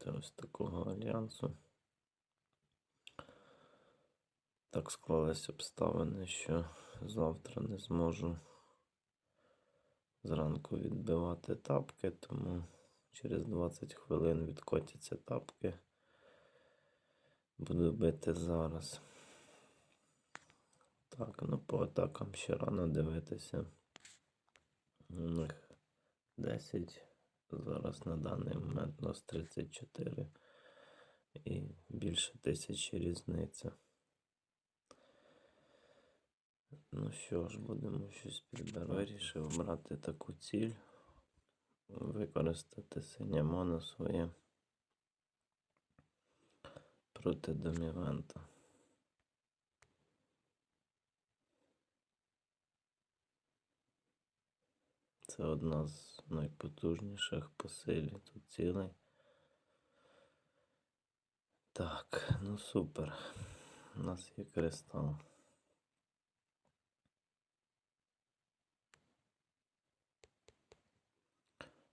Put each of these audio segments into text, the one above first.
проти ось такого альянсу. Так склались обставини, що завтра не зможу зранку відбивати тапки, тому через 20 хвилин відкотяться тапки. Буду бити зараз. Так, ну по атакам ще рано дивитися. У них 10. Зараз на даний момент у нас 34 і більше тисячі різниця. Ну що ж, будемо щось підбирати. Вирішив брати таку ціль, використати синє моно своє проти домівента. Це одна з найпотужніших по силі тут цілей. Так, ну супер. У нас є кристал.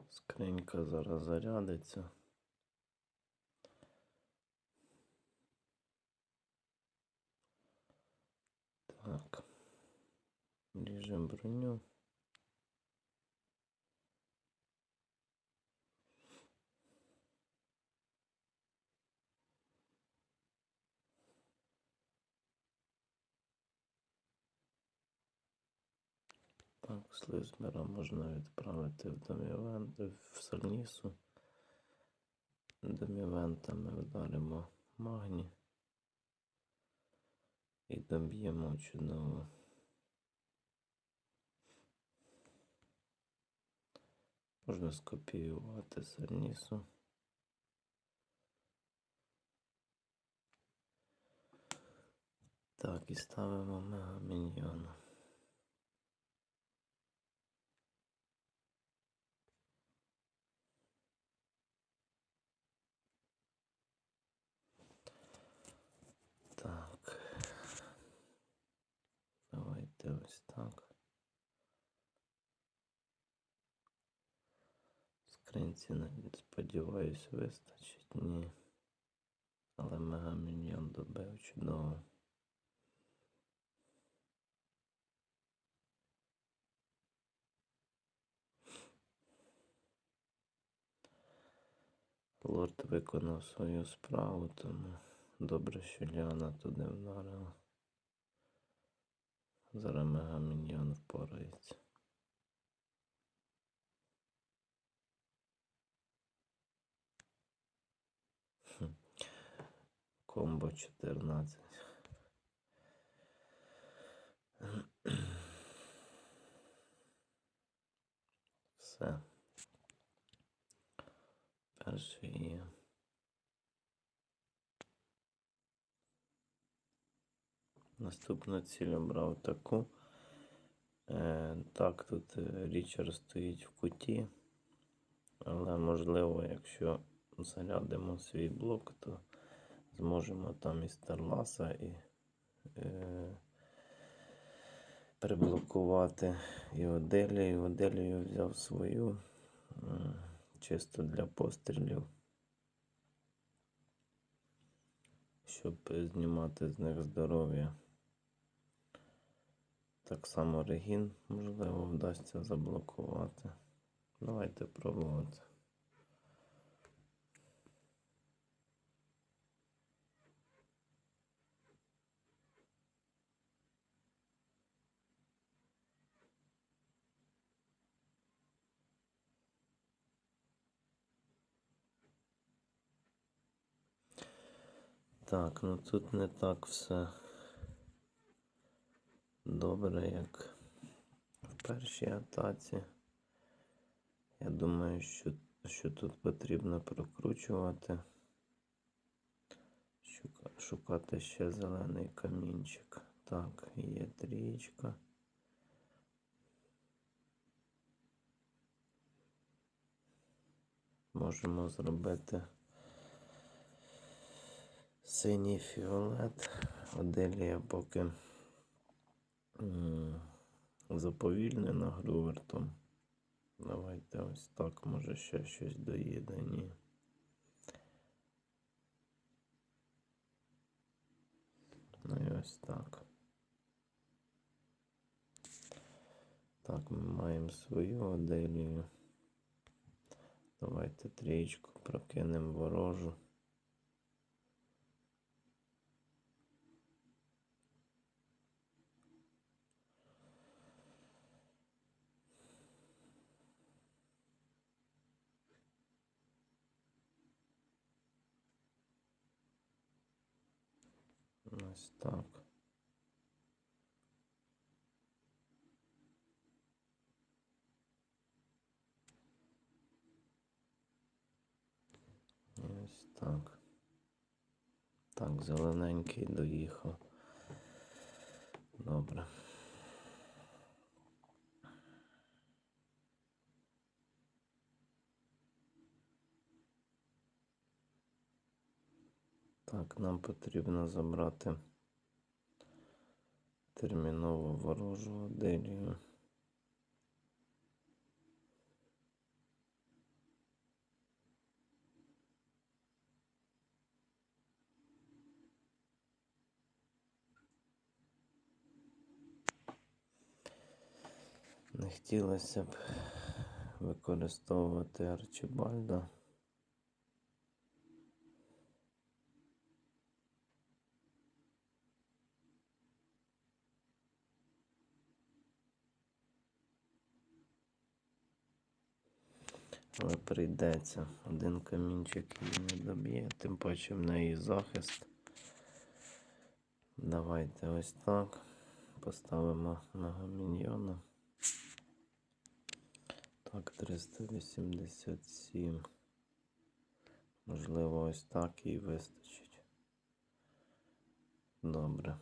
Скринька зараз зарядиться. Так. Ріжемо броню. Так, слизмера можна відправити в домівент, в Сальнісу. Домівентами вдаримо магні і доб'ємо чудово. Можна скопіювати Сальнісу. Так, і ставимо мегаміньйона. Так. Давайте ось так. Навіть, сподіваюсь, вистачить. Ні. Але мегаміньйон добив чудово. Лорд виконав свою справу, тому добре, що Ліана туди вдарила. Зараз мегаміньйон впорається. Хм. Комбо 14. Все. Перший є. Наступну ціль обрав таку. Е, так, тут е, Річард стоїть в куті, але можливо, якщо зарядимо свій блок, то зможемо там і Старласа і е, приблокувати і Оделію. І Оделію взяв свою м, чисто для пострілів, щоб знімати з них здоров'я. Так само регін, можливо, вдасться заблокувати. Давайте пробувати. Так, ну тут не так все добре, як в першій атаці. Я думаю, що, що тут потрібно прокручувати, шукати ще зелений камінчик. Так, є трієчка. Можемо зробити синій фіолет. Оделія поки заповільнена грувертом. Давайте ось так, може ще щось доїде, ні. Ну і ось так. Так, ми маємо свою оделію. Давайте трієчку прокинемо ворожу. Ось так. Ось так. Так, зелененький доїхав. Добре. Так, нам потрібно забрати терміново ворожу оделію. Не хотілося б використовувати Арчибальда. Але прийдеться. Один камінчик її не доб'є, тим паче в неї захист. Давайте ось так. Поставимо мегаміньйона. Так, 387. Можливо, ось так і вистачить. Добре.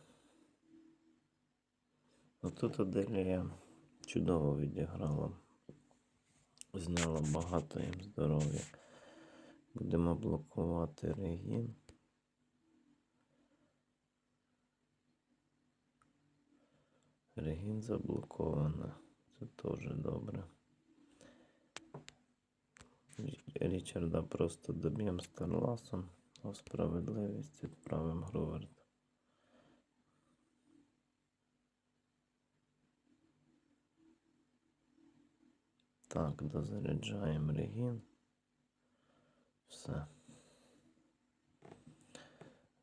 Ну тут Аделія чудово відіграла. Зняла багато їм здоров'я. Будемо блокувати регін. Регін заблоковано. Це теж добре. Річарда просто доб'ємо Старласом, а справедливість відправимо Груверта. Так, дозаряджаємо регін. Все.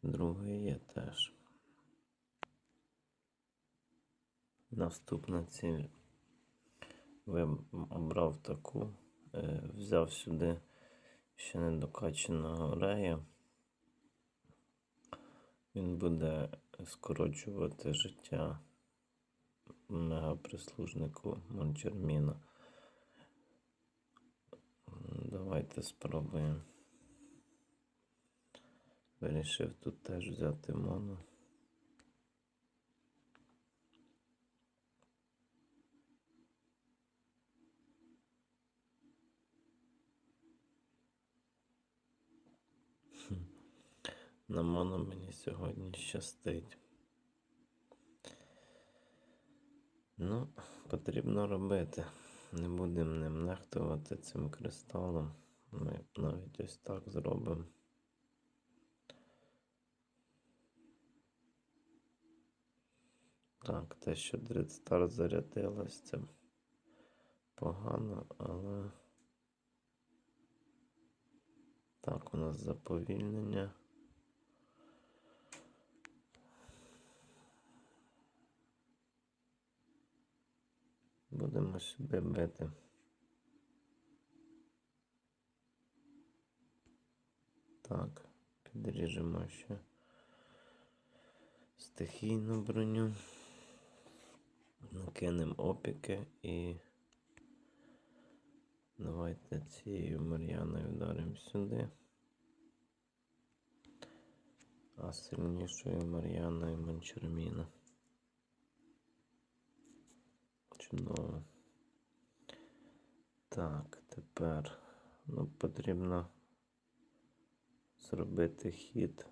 Другий є теж. Наступна ціль. Ви обрав таку, е, взяв сюди ще недокаченого рея. Він буде скорочувати життя мегаприслужнику Мончерміна. Давайте спробуємо. Вирішив тут теж взяти моно. На моно мені сьогодні щастить. Ну, потрібно робити. Не будемо ним нехтувати цим кристалом. Ми навіть ось так зробимо. Так, те, що Дридстар зарядилась, це погано, але так, у нас заповільнення. Будемо сюди бити. Так, підріжемо ще стихійну броню. Накинемо опіки і давайте цією Мар'яною вдаримо сюди. А сильнішою Мар'яною Манчерміна. Чудово. Так, тепер ну, потрібно зробити хід,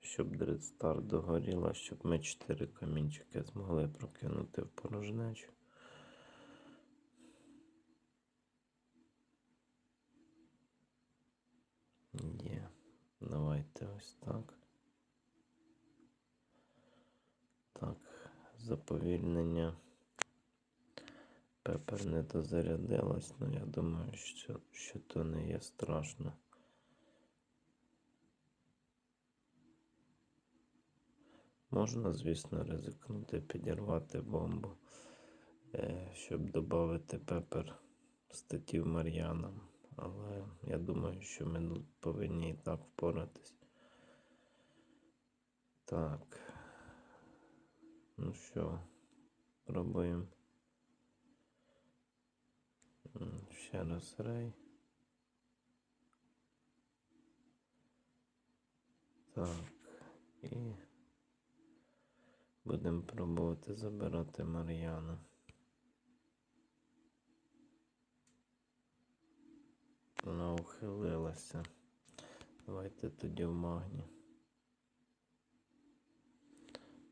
щоб Дридстар догоріла, щоб ми 4 камінчики змогли прокинути в порожнечу. Є. Давайте ось так. Так, заповільнення. Пепер не дозарядилась, але я думаю, що, що то не є страшно. Можна, звісно, ризикнути, підірвати бомбу, е, щоб додати пепер статтів Мар'янам. Але я думаю, що ми повинні і так впоратись. Так. Ну що, пробуємо. Ще раз рей. Так. І будемо пробувати забирати Мар'яну. Вона ухилилася. Давайте тоді в магні.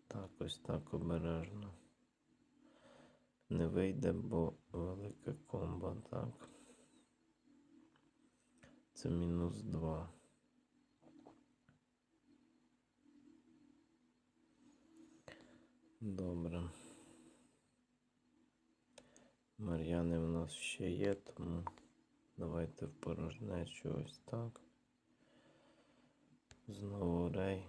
Так, ось так обережно. Не вийде, бо велике комбо, так. Це мінус 2. Добре. Мар'яни в нас ще є, тому давайте в порожнечу ось так. Знову рей.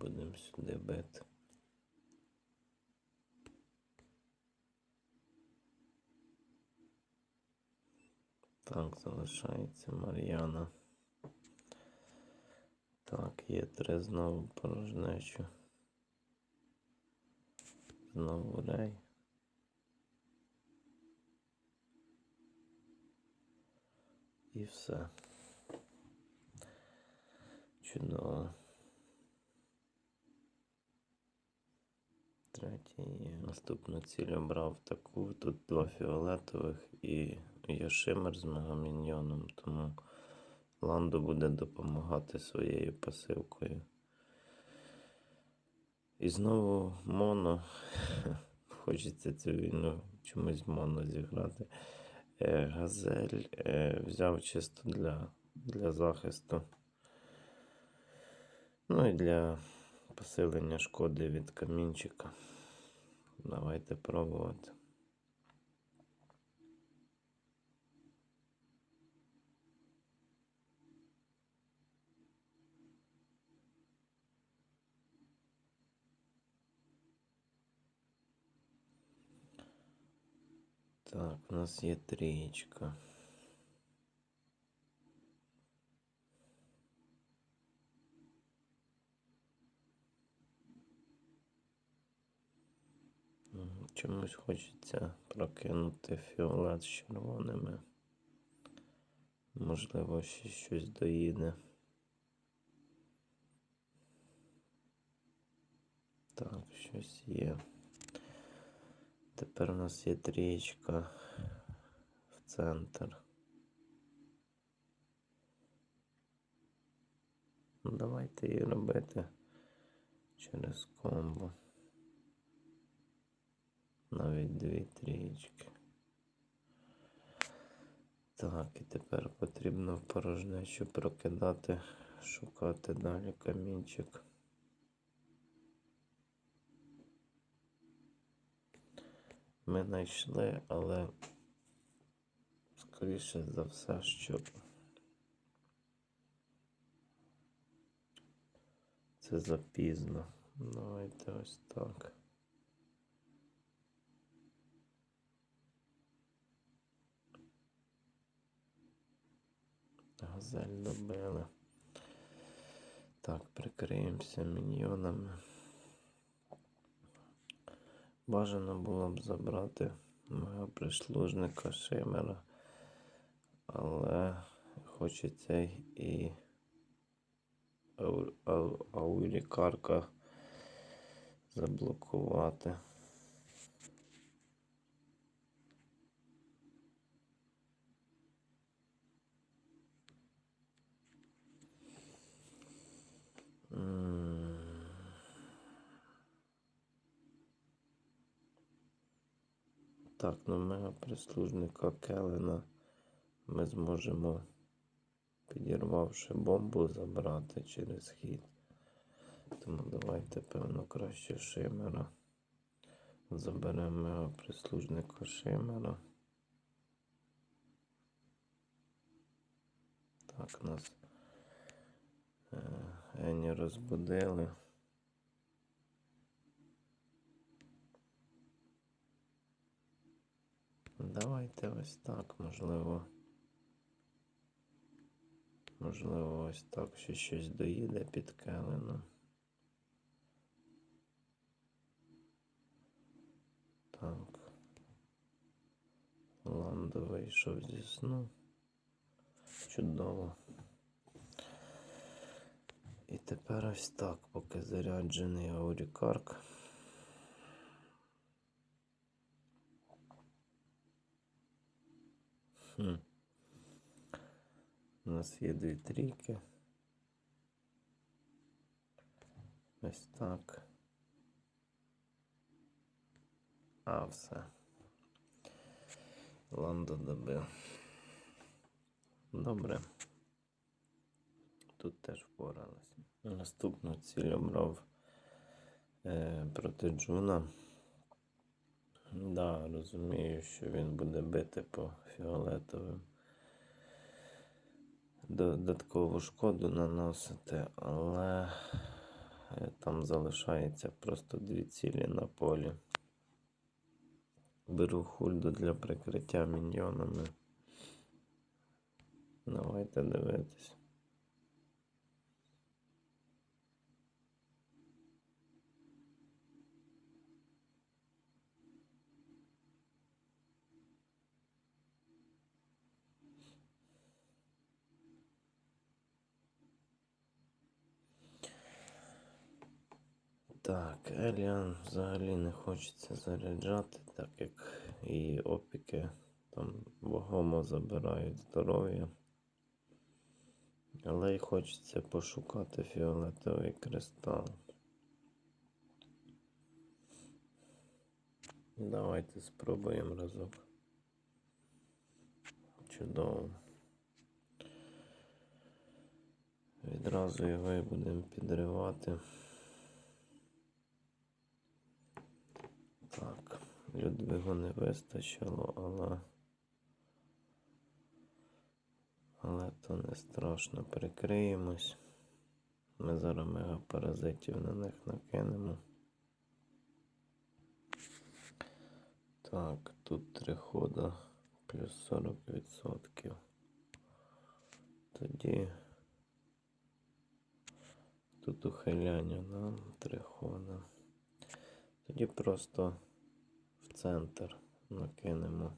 Будемо сюди бити. Так, залишається Мар'яна. Так, є три знову порожнечу. Знову рей. І все. Чудово. Третій. Наступну ціль обрав таку. Тут два фіолетових і є шимер з мегаміньйоном, тому Ландо буде допомагати своєю пасивкою. І знову моно. Хочеться цю війну чомусь моно зіграти. Е, Газель е, взяв чисто для, для захисту. Ну і для посилення шкоди від камінчика. Давайте пробувати. Так, у нас є трієчка. Чомусь хочеться прокинути фіолет з червоними. Можливо, ще щось доїде. Так, щось є. Тепер у нас є трієчка в центр. Ну, давайте її робити через комбо. Навіть дві трієчки. Так, і тепер потрібно в порожнечу прокидати, шукати далі камінчик. Ми знайшли, але скоріше за все, що це запізно. Давайте ось так. Газель добили. Так, прикриємося міньйонами. Бажано було б забрати мого прислужника Шимера, але хочеться і ау- ау- аулікарка заблокувати. Так, ну мега прислужника Келена ми зможемо, підірвавши бомбу, забрати через хід. Тому давайте, певно, краще шимера. Заберемо мега прислужника Шимера. Так, нас Ені розбудили. Давайте ось так, можливо. Можливо, ось так ще щось доїде під келеном. Так. Ландо вийшов зі сну. Чудово. І тепер ось так, поки заряджений аурікарк. Хм. У нас є дві трійки. Ось так. А, все. Ландо добив. Добре. Тут теж впоралися. Наступну ціль обрав е, проти Джуна. Да, розумію, що він буде бити по фіолетовим. Додаткову шкоду наносити, але е, там залишається просто дві цілі на полі. Беру хульду для прикриття міньйонами. Давайте дивитись. Так, Еліан взагалі не хочеться заряджати, так як і опіки там вагомо забирають здоров'я. Але й хочеться пошукати фіолетовий кристал. Давайте спробуємо разок. Чудово. Відразу його і будемо підривати. Так, Людвигу не вистачило, але але то не страшно. Прикриємось. Ми зараз мегапаразитів на них накинемо. Так, тут три хода плюс 40%. Тоді тут ухиляння нам три хода. Тоді просто центр накинемо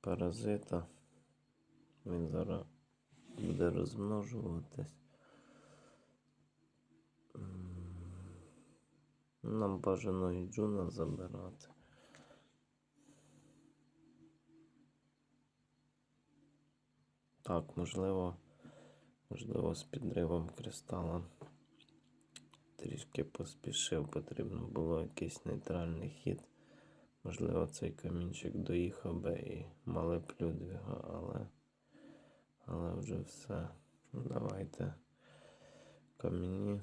паразита. Він зараз буде розмножуватись. Нам бажано і джуна забирати. Так, можливо, можливо, з підривом кристала трішки поспішив, потрібно було якийсь нейтральний хід. Можливо, цей камінчик доїхав би і мали б Людвіга, але але вже все. Ну, давайте камені.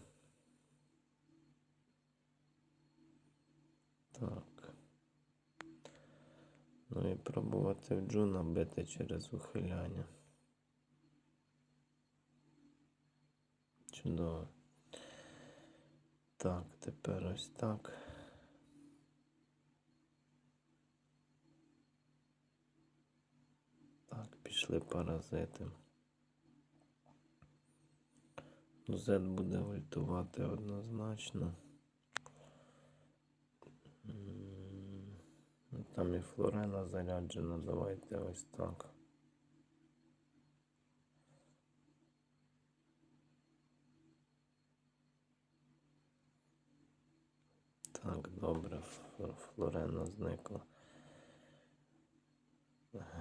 Так. Ну і пробувати в джуна бити через ухиляння. Чудово. Так, тепер ось так. Так, пішли паразити. Z буде ультувати однозначно. Там і флорена заряджена, давайте ось так. Так, добре, флорена зникла.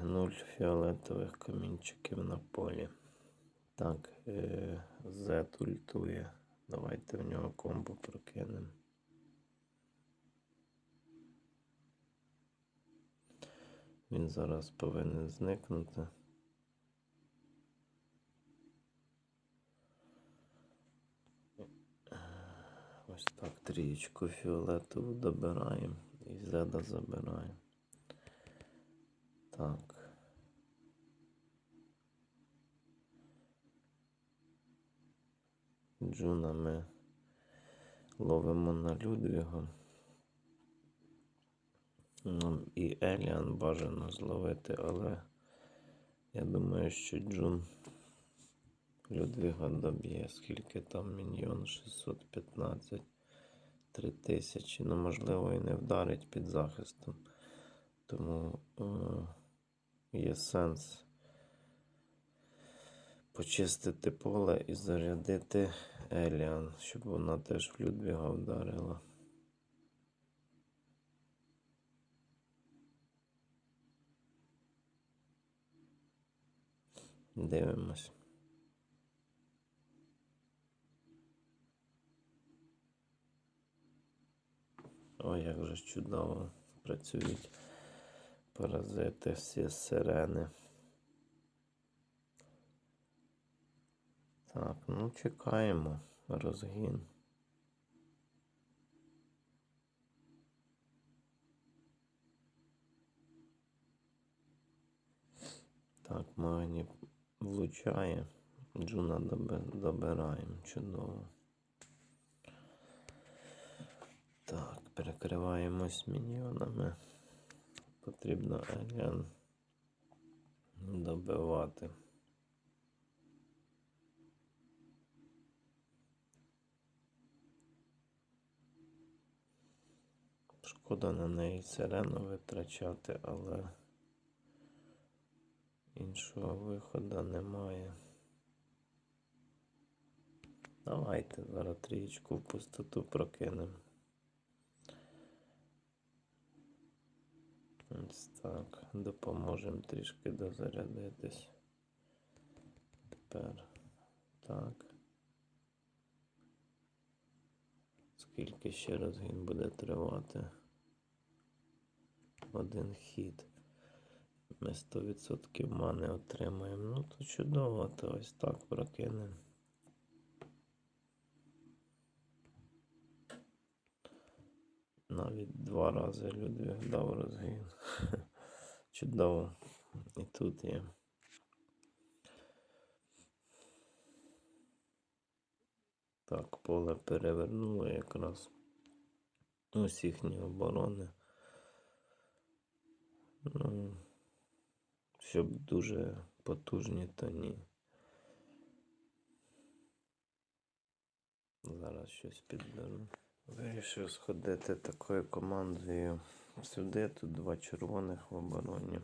Нуль фіолетових камінчиків на полі. Так, е Z ультує. Давайте в нього комбо прокинемо. Він зараз повинен зникнути. Ось так трієчку фіолетову добираємо і зеда забираємо. Так. Джуна ми ловимо на Людвіга. Ну, і Еліан бажано зловити, але я думаю, що Джун Людвіга доб'є, скільки там міньйон 615 3000. Ну, можливо, і не вдарить під захистом. Тому е, є сенс почистити поле і зарядити Еліан, щоб вона теж в Людвіга вдарила. Дивимось. Ой, як же чудово працюють паразити всі сирени. Так, ну чекаємо розгін. Так, Магні влучає. Джуна доби- добираємо. Чудово. Так, перекриваємось міньйонами. Потрібно Еліан добивати. Шкода на неї сирену витрачати, але іншого виходу немає. Давайте зараз трієчку в пустоту прокинемо. Ось так. Допоможемо трішки дозарядитись. Тепер так. Скільки ще розгін буде тривати? Один хід. Ми 100% мани отримаємо. Ну то чудово, то ось так прокинемо. Навіть два рази Людвіг дав розгін. Чудово. І тут є. Так, поле перевернуло якраз. Ось їхні оборони. Ну, щоб дуже потужні, то ні. Зараз щось підберу. Вирішив сходити такою командою сюди. Тут два червоних в обороні.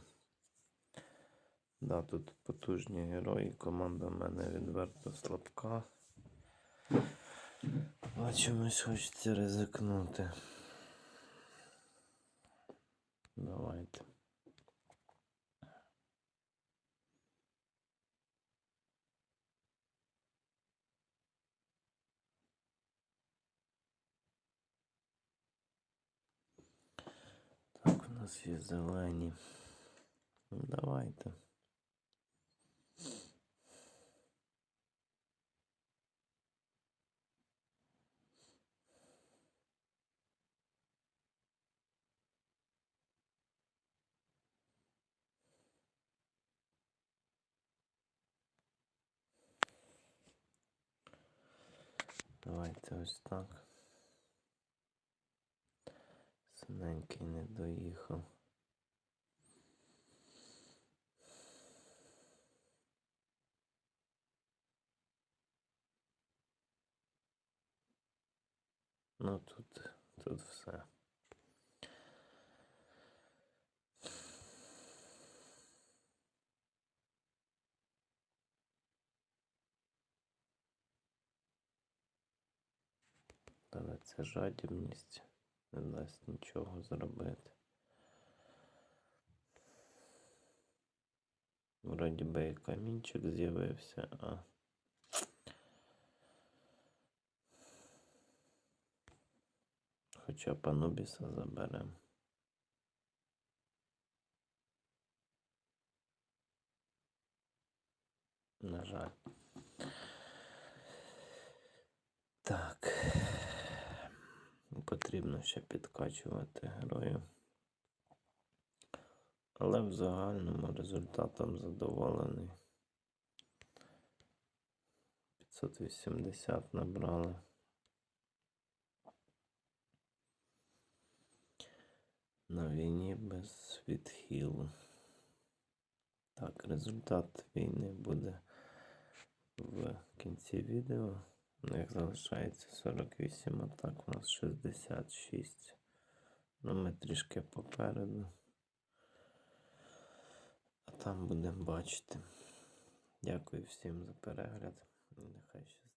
Да, тут потужні герої. Команда в мене відверто слабка. А чомусь хочеться ризикнути. Давайте. Нас є зелені. Ну, давайте. Ось так. Синенький не доїхав. Ну тут, тут все. Але це жадібність не дасть нічого зробити. Вроді би і камінчик з'явився, а хоча панубіса заберемо. На жаль. Так. Потрібно ще підкачувати героїв. Але в загальному результатом задоволений. 580 набрали. На війні без відхилу. Так, результат війни буде в кінці відео. У них залишається 48 атак, у нас 66. Ну, ми трішки попереду. А там будемо бачити. Дякую всім за перегляд. Нехай щастить.